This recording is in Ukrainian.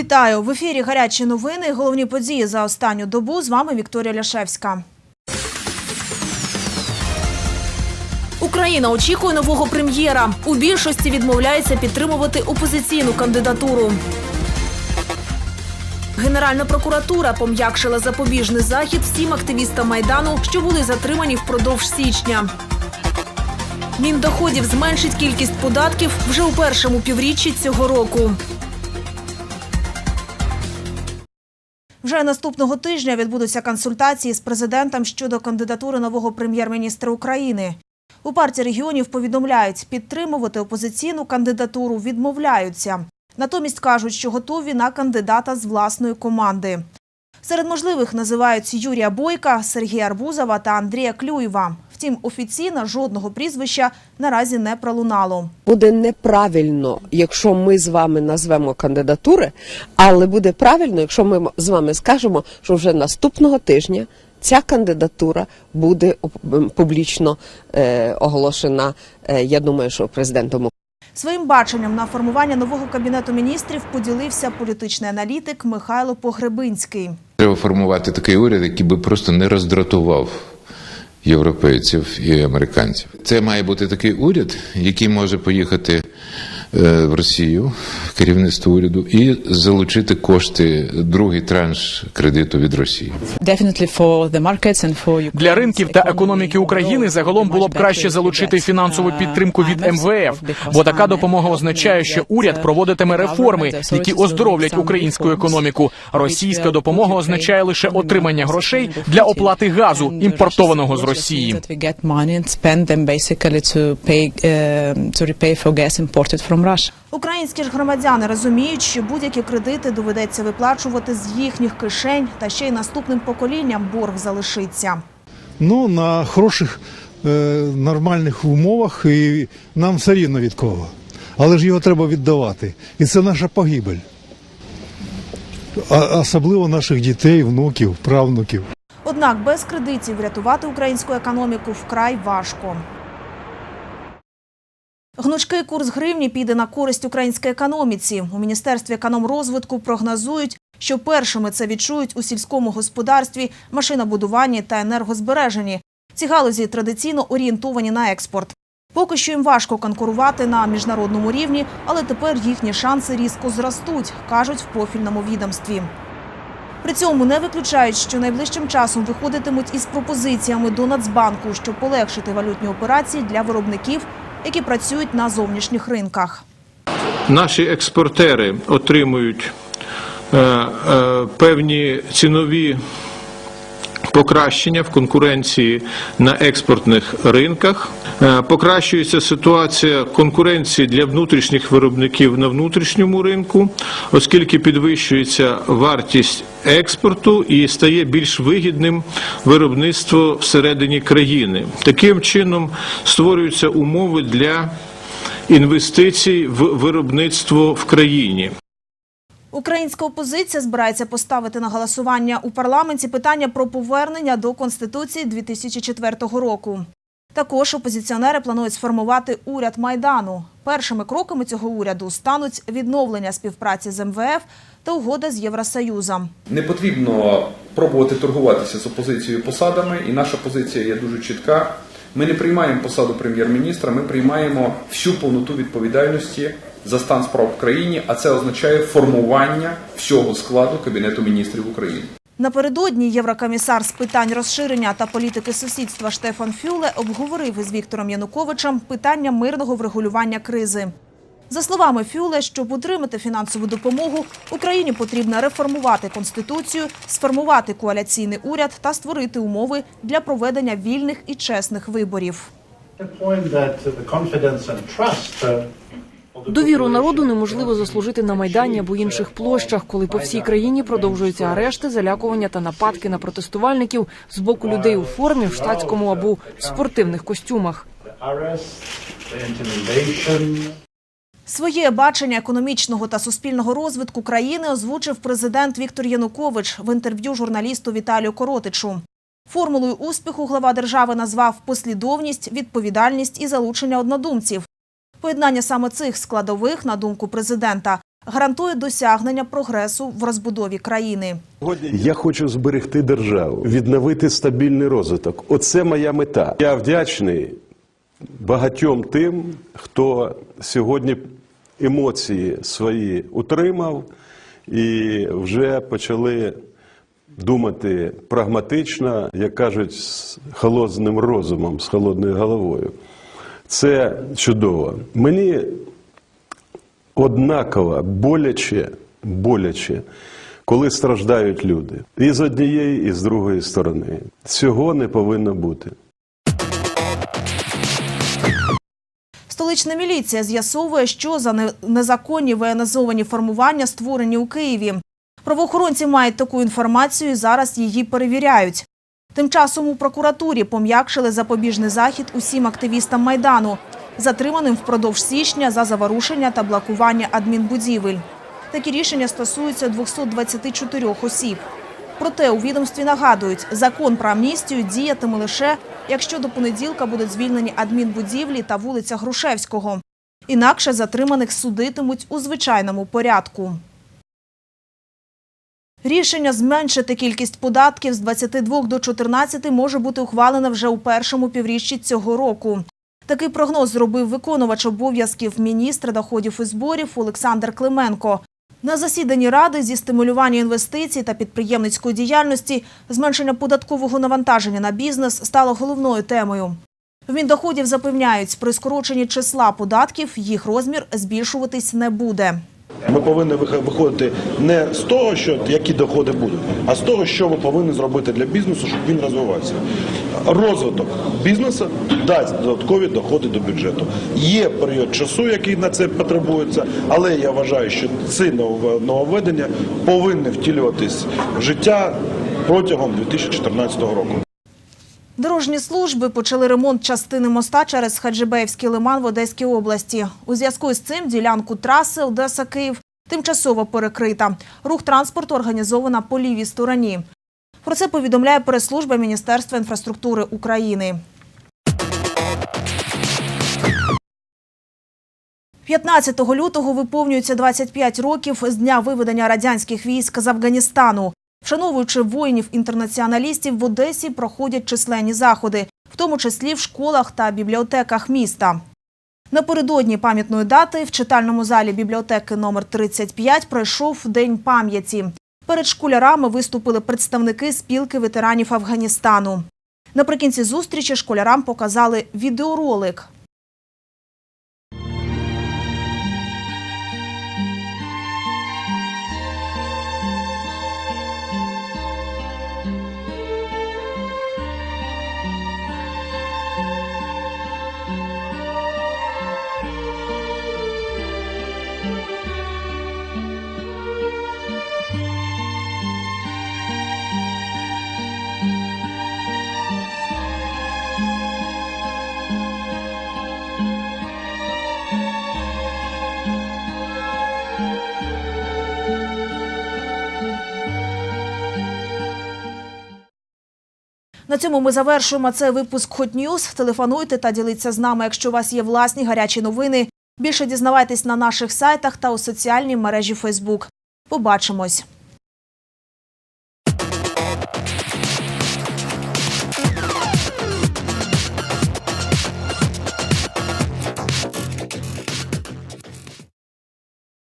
Вітаю в ефірі. Гарячі новини. Головні події за останню добу. З вами Вікторія Ляшевська. Україна очікує нового прем'єра. У більшості відмовляється підтримувати опозиційну кандидатуру. Генеральна прокуратура пом'якшила запобіжний захід всім активістам майдану, що були затримані впродовж січня. Міндоходів зменшить кількість податків вже у першому півріччі цього року. Вже наступного тижня відбудуться консультації з президентом щодо кандидатури нового прем'єр-міністра України. У партії регіонів повідомляють, підтримувати опозиційну кандидатуру відмовляються. Натомість кажуть, що готові на кандидата з власної команди. Серед можливих називають Юрія Бойка, Сергія Арбузова та Андрія Клюєва. Втім, офіційно жодного прізвища наразі не пролунало. Буде неправильно, якщо ми з вами назвемо кандидатури, але буде правильно, якщо ми з вами скажемо, що вже наступного тижня ця кандидатура буде публічно е, оголошена. е, я думаю, що президентом Своїм баченням на формування нового кабінету міністрів поділився політичний аналітик Михайло Погребинський. Треба формувати такий уряд, який би просто не роздратував європейців і американців. Це має бути такий уряд, який може поїхати в Росію, керівництво уряду, і залучити кошти, другий транш кредиту від Росії. Для ринків та економіки України загалом було б краще залучити фінансову uh, підтримку від МВФ, бо така допомога означає, що уряд uh, проводитиме реформи, які оздоровлять українську економіку. Російська will допомога означає лише отримання грошей для оплати газу, імпортованого з Росії. Russia. Українські ж громадяни розуміють, що будь-які кредити доведеться виплачувати з їхніх кишень, та ще й наступним поколінням борг залишиться. ну, на хороших, е, нормальних умовах, і нам все рівно від кого. Але ж його треба віддавати. І це наша погибель. А, особливо наших дітей, внуків, правнуків. Однак без кредитів врятувати українську економіку вкрай важко. Гнучкий курс гривні піде на користь українській економіці. У міністерстві економрозвитку прогнозують, що першими це відчують у сільському господарстві, машинобудуванні та енергозбереженні. Ці галузі традиційно орієнтовані на експорт. Поки що їм важко конкурувати на міжнародному рівні, але тепер їхні шанси різко зростуть, кажуть в профільному відомстві. При цьому не виключають, що найближчим часом виходитимуть із пропозиціями до Нацбанку, щоб полегшити валютні операції для виробників, які працюють на зовнішніх ринках. наші експортери отримують е, е, певні цінові покращення в конкуренції на експортних ринках. Е, Покращується ситуація конкуренції для внутрішніх виробників на внутрішньому ринку, оскільки підвищується вартість експорту і стає більш вигідним виробництво всередині країни. Таким чином створюються умови для інвестицій в виробництво в країні. Українська опозиція збирається поставити на голосування у парламенті питання про повернення до Конституції 2004 року. Також опозиціонери планують сформувати уряд Майдану. Першими кроками цього уряду стануть відновлення співпраці з МВФ та угода з Євросоюзом. Не потрібно пробувати торгуватися з опозицією посадами, і наша позиція є дуже чітка. Ми не приймаємо посаду прем'єр-міністра, ми приймаємо всю повноту відповідальності за стан справ в країні, а це означає формування всього складу Кабінету міністрів України. Напередодні єврокомісар з питань розширення та політики сусідства Штефан Фюле обговорив із Віктором Януковичем питання мирного врегулювання кризи. За словами Фюле, щоб отримати фінансову допомогу, Україні потрібно реформувати конституцію, сформувати коаліційний уряд та створити умови для проведення вільних і чесних виборів. Довіру народу неможливо заслужити на майдані або інших площах, коли по всій країні продовжуються арешти, залякування та нападки на протестувальників з боку людей у формі, в штатському або в спортивних костюмах. Своє бачення економічного та суспільного розвитку країни озвучив президент Віктор Янукович в інтерв'ю журналісту Віталію Коротичу. Формулою успіху глава держави назвав послідовність, відповідальність і залучення однодумців. Поєднання саме цих складових, на думку президента, гарантує досягнення прогресу в розбудові країни. Я хочу зберегти державу, відновити стабільний розвиток. Оце моя мета. Я вдячний багатьом тим, хто сьогодні емоції свої утримав і вже почали думати прагматично, як кажуть, з холодним розумом, з холодною головою. Це чудово. Мені однаково боляче, боляче, коли страждають люди. І з однієї, і з другої сторони. Цього не повинно бути. Столична міліція з'ясовує, що за незаконні воєнізовані формування створені у Києві. Правоохоронці мають таку інформацію і зараз її перевіряють. Тим часом у прокуратурі пом'якшили запобіжний захід усім активістам Майдану, затриманим впродовж січня за заворушення та блокування адмінбудівель. Такі рішення стосуються 224 осіб. Проте у відомстві нагадують, закон про амністію діятиме лише, якщо до понеділка будуть звільнені адмінбудівлі та вулиця Грушевського. Інакше затриманих судитимуть у звичайному порядку. Рішення зменшити кількість податків з 22 до 14 може бути ухвалене вже у першому півріччі цього року. Такий прогноз зробив виконувач обов'язків міністра доходів і зборів Олександр Клименко. На засіданні ради зі стимулювання інвестицій та підприємницької діяльності зменшення податкового навантаження на бізнес стало головною темою. В Міндоходів запевняють, при скороченні числа податків їх розмір збільшуватись не буде. Ми повинні виходити не з того, що які доходи будуть, а з того, що ви повинні зробити для бізнесу, щоб він розвивався. Розвиток бізнесу дасть додаткові доходи до бюджету. Є період часу, який на це потребується, але я вважаю, що ці нововведення повинні втілюватись в життя протягом 2014 року. Дорожні служби почали ремонт частини моста через Хаджибеївський лиман в Одеській області. У зв'язку з цим ділянку траси Одеса-Київ тимчасово перекрита. Рух транспорту організовано по лівій стороні. Про це повідомляє прес-служба Міністерства інфраструктури України. 15 лютого виповнюється 25 років з дня виведення радянських військ з Афганістану. Вшановуючи воїнів-інтернаціоналістів, в Одесі проходять численні заходи, в тому числі в школах та бібліотеках міста. Напередодні пам'ятної дати в читальному залі бібліотеки номер 35 пройшов День пам'яті. Перед школярами виступили представники спілки ветеранів Афганістану. Наприкінці зустрічі школярам показали відеоролик. На цьому ми завершуємо цей випуск Hot News. Телефонуйте та діліться з нами, якщо у вас є власні гарячі новини. Більше дізнавайтесь на наших сайтах та у соціальній мережі Фейсбук. Побачимось.